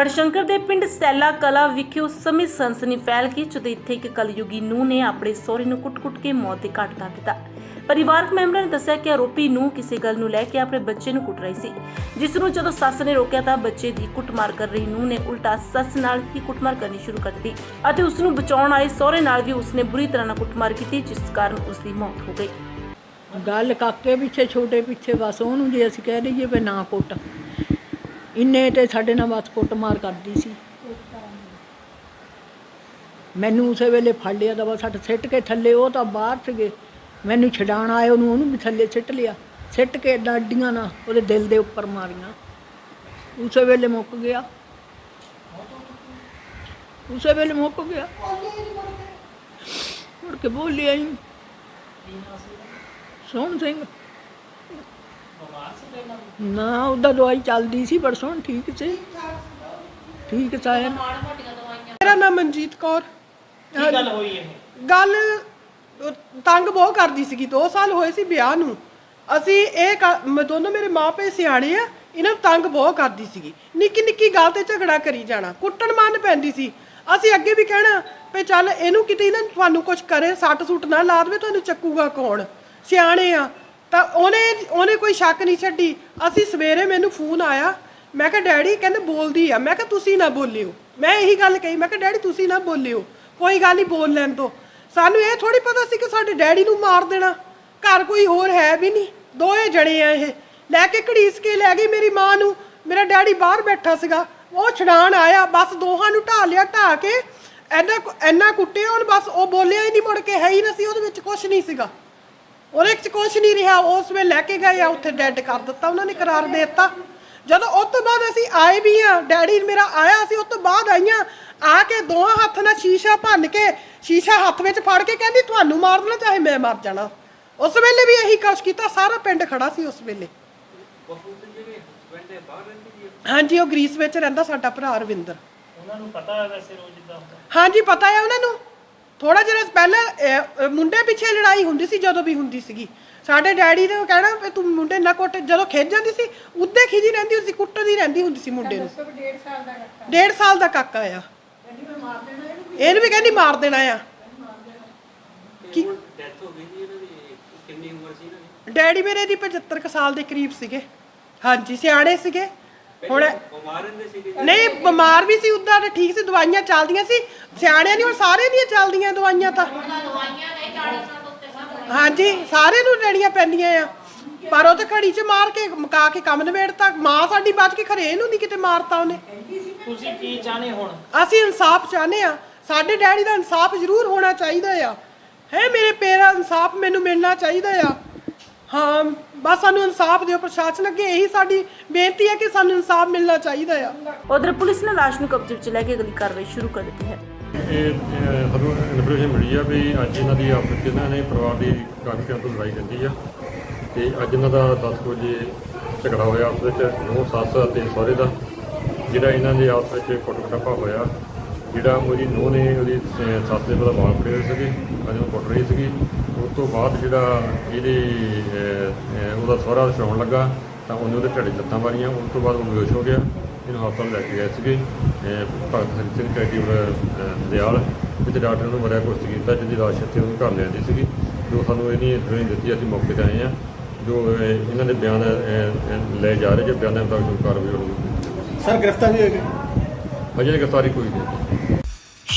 ਗੜਸ਼ੰਕਰ ਦੇ ਪਿੰਡ ਸੈਲਾ ਕਲਾ ਵਿਖੇ ਉਸ ਸਮੇਂ ਸਨਸਨੀ ਫੈਲ ਗਈ, ਜਦੋਂ ਇੱਥੇ ਇੱਕ ਕਲਯੁਗੀ ਨੂੰ ਨੇ ਆਪਣੇ ਸਹੁਰੇ ਨੂੰ ਕੁੱਟ-ਕੁੱਟ ਕੇ ਮੌਤ ਦੇ ਘਾਟ ਉਤਾਰ ਦਿੱਤਾ। ਪਰਿਵਾਰਕ ਮੈਂਬਰਾਂ ਨੇ ਦੱਸਿਆ ਕਿ ਆਰੋਪੀ ਨੂੰ ਕਿਸੇ ਗੱਲ ਨੂੰ ਲੈ ਕੇ ਆਪਣੇ ਬੱਚੇ ਨੂੰ ਕੁੱਟ ਰਹੀ ਸੀ, ਜਿਸ ਨੂੰ ਜਦੋਂ ਸੱਸ ਨੇ ਰੋਕਿਆ ਤਾਂ ਬੱਚੇ ਦੀ ਕੁੱਟਮਾਰ ਕਰ ਰਹੀ ਨੂੰ ਨੇ ਉਲਟਾ ਸੱਸ ਨਾਲ ਹੀ ਕੁੱਟਮਾਰ ਕਰਨੀ ਸ਼ੁਰੂ ਕਰ ਦਿੱਤੀ ਅਤੇ ਉਸ ਨੂੰ ਬਚਾਉਣ ਆਏ ਸਹੁਰੇ ਨਾਲ ਵੀ ਉਸਨੇ ਬੁਰੀ ਤਰ੍ਹਾਂ ਨਾਲ ਕੁੱਟਮਾਰ ਕੀਤੀ, ਜਿਸ ਕਾਰਨ ਉਸ ਦੀ ਮੌਤ ਹੋ ਗਈ। ਗੱਲ ਕਾਕੇ ਪਿੱਛੇ, ਛੋਟੇ ਪਿੱਛੇ ਬਸ ਉਹਨੂੰ ਜੇ ਅਸੀਂ ਕਹਿ ਦਈਏ ਵੀ ਨਾ ਕੁੱਟ। ਇੰਨੇ ਤੇ ਸਾਡੇ ਨਾਲ ਬਸ ਕੁੱਟ ਮਾਰ ਕਰਦੀ ਸੀ। ਮੈਨੂੰ ਉਸੇ ਵੇਲੇ ਫੜ ਲਿਆ ਦਵਾ ਸੱਟ ਸਿੱਟ ਕੇ ਥੱਲੇ, ਉਹ ਤਾਂ ਬਾਹਰ ਸੀਗੇ। ਮੈਨੂੰ ਛਡਾਣ ਆਏ, ਉਹਨੂੰ ਉਹਨੂੰ ਵੀ ਥੱਲੇ ਸਿੱਟ ਲਿਆ। ਸਿੱਟ ਕੇ ਡਾਡੀਆਂ ਨਾਲ ਉਹਦੇ ਦਿਲ ਦੇ ਉੱਪਰ ਮਾਰੀਆਂ। ਉਸੇ ਵੇਲੇ ਮੁੱਕ ਗਿਆ। ਉਸੇ ਵੇਲੇ ਮੁੱਕ ਗਿਆ। ਮੁੜ ਕੇ ਬੋਲਿਆ ਹੀ ਸੋਹਣ ਸਿੰਘ ਨਾ? ਉਹਦਾ ਦਵਾਈ ਚੱਲਦੀ ਸੀ ਪਰ ਸੋਹਣ ਠੀਕ ਸੀ। ਠੀਕ ਸਾਇਆ ਮੇਰਾ ਨਾਮ ਮਨਜੀਤ ਕੌਰ। ਕੀ ਗੱਲ ਹੋਈ ਇਹ? ਗੱਲ ਅਹ, ਤੰਗ ਬਹੁਤ ਕਰਦੀ ਸੀਗੀ। 2 ਸਾਲ ਹੋਏ ਸੀ ਵਿਆਹ ਨੂੰ। ਅਸੀਂ ਇਹ ਕ- ਮ- ਦੋਨੋਂ ਮੇਰੇ ਮਾਪੇ ਸਿਆਣੇ ਆ। ਇਹਨਾਂ ਨੂੰ ਤੰਗ ਬਹੁਤ ਕਰਦੀ ਸੀਗੀ। ਨਿੱਕੀ ਨਿੱਕੀ ਗੱਲ ਤੇ ਝਗੜਾ ਕਰੀ ਜਾਣਾ। ਕੁੱਟਣ ਮੰਨ ਪੈਂਦੀ ਸੀ। ਅਸੀਂ ਅੱਗੇ ਵੀ ਕਹਿਣਾ ਵੀ ਚੱਲ ਇਹਨੂੰ ਕਿਤੇ ਨਾ ਤੁਹਾਨੂੰ ਕੁਝ ਕਰੇ ਸੱਟ ਸੁੱਟ ਨਾ ਲਾ ਦੇਵੇ ਤੁਹਾਨੂੰ ਚੱਕੂਗਾ ਕੌਣ? ਸਿਆਣੇ ਆ। ਤਾਂ ਉਹਨੇ ਉਹਨੇ ਕੋਈ ਸ਼ੱਕ ਨਹੀਂ ਛੱਡੀ। ਅਸੀਂ ਸਵੇਰੇ ਮੈਨੂੰ ਫੋਨ ਆਇਆ। ਮੈਂ ਕਿਹਾ, ਡੈਡੀ, ਕਹਿੰਦੇ ਬੋਲਦੀ ਆ। ਮੈਂ ਕਿਹਾ, ਤੁਸੀਂ ਨਾ ਬੋਲਿਓ। ਮੈਂ ਇਹੀ ਗੱਲ ਕਹੀ। ਮੈਂ ਕਿਹਾ, ਡੈਡੀ, ਤੁਸੀਂ ਨਾ ਬੋਲਿਓ। ਕੋਈ ਗੱਲ ਨਹੀਂ, ਬੋਲ ਲੈਣ ਤੋਂ ਸਾਨੂੰ ਇਹ ਥੋੜੀ ਪਤਾ ਸੀ ਕਿ ਸਾਡੇ ਡੈਡੀ ਨੂੰ ਮਾਰ ਦੇਣਾ। ਘਰ ਕੋਈ ਹੋਰ ਹੈ ਵੀ ਨਹੀਂ। ਦੋਏ ਜਣੇ ਆ ਇਹ। ਲੈ ਕੇ ਘੜੀਸ ਕੇ ਲੈ ਗਈ ਮੇਰੀ ਮਾਂ ਨੂੰ। ਮੇਰਾ ਡੈਡੀ ਬਾਹਰ ਬੈਠਾ ਸੀਗਾ। ਉਹ ਛਡਾਣ ਆਇਆ। ਬਸ ਦੋਹਾਂ ਨੂੰ ਢਾ ਲਿਆ ਢਾ ਕੇ। ਐਨਾ ਕੁ- ਐਨਾ ਕੁੱਟਿਆ ਉਹਨ। ਬਸ ਉਹ ਬੋਲਿਆ ਹੀ ਨਹੀਂ ਮੁੜ ਕੇ। ਹੈ ਹੀ ਨਾ ਸੀ। ਉਹਦੇ ਵਿੱਚ ਕੁਝ ਨਹੀਂ ਸੀਗਾ। ਉਹਦੇ ਵਿੱਚ ਕੁਝ ਨਹੀਂ ਰਿਹਾ ਉਸ ਵੇਲੇ ਲੈ ਕੇ ਗਏ ਆ ਉੱਥੇ ਡੈਡ ਕਰ ਦਿੱਤਾ ਉਹਨਾਂ ਨੇ ਕਰਾਰ ਦੇ ਦਿੱਤਾ। ਜਦੋਂ ਉਸ ਤੋਂ ਬਾਅਦ ਅਸੀਂ ਆਏ ਵੀ ਆ ਡੈਡੀ ਮੇਰਾ ਆਇਆ ਸੀ ਉਸ ਤੋਂ ਬਾਅਦ ਆਈਆਂ ਆ ਕੇ ਦੋਹਾਂ ਹੱਥ ਨਾਲ ਸ਼ੀਸ਼ਾ ਭੰਨ ਕੇ ਸ਼ੀਸ਼ਾ ਹੱਥ ਵਿੱਚ ਫੜ ਕੇ ਕਹਿੰਦੀ ਤੁਹਾਨੂੰ ਮਾਰ ਦੇਣਾ ਚਾਹੇ ਮੈਂ ਮਰ ਜਾਣਾ। ਉਸ ਵੇਲੇ ਵੀ ਇਹੀ ਕੁਛ ਕੀਤਾ ਸਾਰਾ ਪਿੰਡ ਖੜਾ ਸੀ ਉਸ ਵੇਲੇ। ਹਾਂਜੀ ਉਹ ਗ੍ਰੀਸ ਵਿੱਚ ਰਹਿੰਦਾ ਸਾਡਾ ਭਰਾ ਰਵਿੰਦਰ। ਉਹਨਾਂ ਨੂੰ ਪਤਾ ਹੈ ਵੈਸੇ ਰੋਜ਼ ਹੁੰਦਾ। ਹਾਂਜੀ ਪਤਾ ਹੈ ਉਹਨਾਂ ਨੂੰ। ਥੋੜਾ ਜਿਹਾ ਪਹਿਲਾਂ ਮੁੰਡੇ ਪਿੱਛੇ ਲੜਾਈ ਹੁੰਦੀ ਸੀ ਜਦੋਂ ਵੀ ਹੁੰਦੀ ਸੀਗੀ। ਸਾਡੇ ਡੈਡੀ ਨੇ ਕਹਿਣਾ ਵੀ ਤੂੰ ਮੁੰਡੇ ਨਾ ਕੁੱਟ ਜਦੋਂ ਖਿੱਚ ਜਾਂਦੀ ਸੀ ਉੱਦੇ ਖਿਜੀ ਰਹਿੰਦੀ ਹੁੰਦੀ ਸੀ ਕੁੱਟਦੀ ਰਹਿੰਦੀ ਹੁੰਦੀ ਸੀ ਮੁੰਡੇ ਨੂੰ। 1.5 ਸਾਲ ਦਾ ਕਾਕਾ ਆ। ਇਹਨੂੰ ਵੀ। ਕਹਿੰਦੀ ਮਾਰ ਦੇਣਾ ਆ। ਕੀ ਡੈਥ ਹੋ ਗਈ ਜੀ ਇਹਨਾਂ ਦੀ? ਕਿੰਨੀ ਉਮਰ ਸੀ ਇਹਨਾਂ ਦੀ? ਡੈਡੀ ਮੇਰੇ ਦੀ 75 ਕੁ ਸਾਲ ਦੇ ਕਰੀਬ ਸੀਗੇ। ਹਾਂਜੀ ਸਿਆਣੇ ਸੀਗੇ। ਹੁਣ ਨਹੀਂ ਬਿਮਾਰ ਵੀ ਸੀ ਉਦਾਂ ਤੇ ਠੀਕ ਸੀ ਦਵਾਈਆਂ ਚੱਲਦੀਆਂ ਸੀ। ਸਿਆਣਿਆਂ ਦੀ ਹੁਣ ਸਾਰੇ ਦੀਆਂ ਚੱਲਦੀਆਂ ਦਵਾਈਆਂ ਤਾਂ। ਹਾਂਜੀ ਸਾਰੇ ਨੂੰ ਲੈਣੀਆਂ ਪੈਂਦੀਆਂ ਆ। ਪਰ ਉਹ ਤਾਂ ਘੜੀ 'ਚ ਮਾਰ ਕੇ ਮੁਕਾ ਕੇ ਕੰਮ ਨਿਬੇੜਤਾ। ਮਾਂ ਸਾਡੀ ਬਚ ਕੇ ਖਰੇ ਇਹਨੂੰ ਨਹੀਂ ਕਿਤੇ ਮਾਰਤਾ ਉਹਨੇ। ਤੁਸੀਂ ਕੀ ਚਾਹਨੇ ਹੁਣ? ਅਸੀਂ ਇਨਸਾਫ ਚਾਹੁੰਦੇ ਆ। ਸਾਡੇ ਡੈਡੀ ਦਾ ਇਨਸਾਫ ਜ਼ਰੂਰ ਹੋਣਾ ਚਾਹੀਦਾ ਆ। ਹੈ ਮੇਰੇ ਪੇਰਾ ਇਨਸਾਫ ਮੈਨੂੰ ਮਿਲਣਾ ਚਾਹੀਦਾ ਆ। ਹਾਂ ਬਸ ਸਾਨੂੰ ਇਨਸਾਫ ਦਿਓ ਪ੍ਰਸ਼ਾਸਨ ਅੱਗੇ ਇਹੀ ਸਾਡੀ ਬੇਨਤੀ ਹੈ ਕਿ ਸਾਨੂੰ ਇਨਸਾਫ ਮਿਲਣਾ ਚਾਹੀਦਾ ਆ। ਉਧਰ ਪੁਲਿਸ ਨੇ ਲਾਸ਼ ਨੂੰ ਕਬਜ਼ੇ ਵਿੱਚ ਲੈ ਕੇ ਅਗਲੀ ਕਾਰਵਾਈ ਸ਼ੁਰੂ ਕਰ ਦਿੱਤੀ ਹੈ। ਇਹ ਇਨਫੋਰਮੇਸ਼ਨ ਮਿਲੀ ਆ ਵੀ ਅੱਜ ਇਹਨਾਂ ਦੀ ਆਪਸ ਵਿੱਚ ਇਹਨਾਂ ਨੇ ਪਰਿਵਾਰ ਦੀ ਕਾਫੀ ਟਾਈਮ ਤੋਂ ਲੜਾਈ ਰਹਿੰਦੀ ਆ ਤੇ ਅੱਜ ਇਹਨਾਂ ਦਾ 10 ਕੁ ਵਜੇ ਝਗੜਾ ਹੋਇਆ ਆਪਸ ਵਿੱਚ ਨੂੰਹ ਸੱਸ ਅਤੇ ਸਹੁਰੇ ਦਾ ਜਿਹੜਾ ਇਹਨਾਂ ਦੇ ਆਪਸ ਵਿੱਚ ਕੁੱਟ ਕਟਾਪਾ ਹੋਇਆ। ਜਿਹੜਾ ਉਹਦੀ ਨੂੰਹ ਨੇ ਉਹਦੀ ਸੱਸ ਦੇ ਉਹਦਾ ਬਾਲ ਫੜੇ ਹੋਏ ਸੀਗੇ ਅੱਜ ਉਹਨੂੰ ਕੁੱਟ ਰਹੀ ਸੀਗੀ। ਉਸ ਤੋਂ ਬਾਅਦ ਜਿਹੜਾ ਇਹਦੇ ਉਹਦਾ ਸਹੁਰਾ ਛਡਾਉਣ ਲੱਗਾ ਤਾਂ ਉਹਨੇ ਉਹਦੇ ਢੱਡੇ ਲੱਤਾਂ ਮਾਰੀਆਂ। ਉਸ ਤੋਂ ਬਾਅਦ ਉਹ ਬੇਹੋਸ਼ ਹੋ ਗਿਆ। ਇਹਨੂੰ ਹਸਪਤਾਲ ਲੈ ਕੇ ਗਏ ਸੀਗੇ ਭਗਤ ਹਰੀ ਸਿੰਘ ਚੈਰੀਟੇਬਲ ਦਿਆਲ ਵਿੱਚ ਡਾਕਟਰ ਨੂੰ ਮਰਿਆ ਕੁਛ ਕੀਤਾ ਜਿਹਦੀ ਲਾਸ਼ ਇੱਥੇ ਉਹਨੂੰ ਘਰ ਲਿਆਂਦੀ ਸੀਗੀ। ਜੋ ਸਾਨੂੰ ਇਹਨੀ ਇਨਫੋਰਮੇਸ਼ਨ ਦਿੱਤੀ ਅਸੀਂ ਮੌਕੇ ਤੇ ਆਏ ਆ ਜੋ ਇਹਨਾਂ ਦੇ ਬਿਆਨ ਲਏ ਜਾ ਰਹੇ ਜੋ ਬਿਆਨਾਂ ਮੁਤਾਬਕ ਜੋ ਕਾਰਵਾਈ ਹੋਣੀ ਸਰ ਗ੍ਰਿਫਤਾਰ ਵੀ ਹੋਏ ਗਏ? ਅਜੇ ਗ੍ਰਿਫਤਾਰੀ ਕੋਈ ਨਹੀਂ।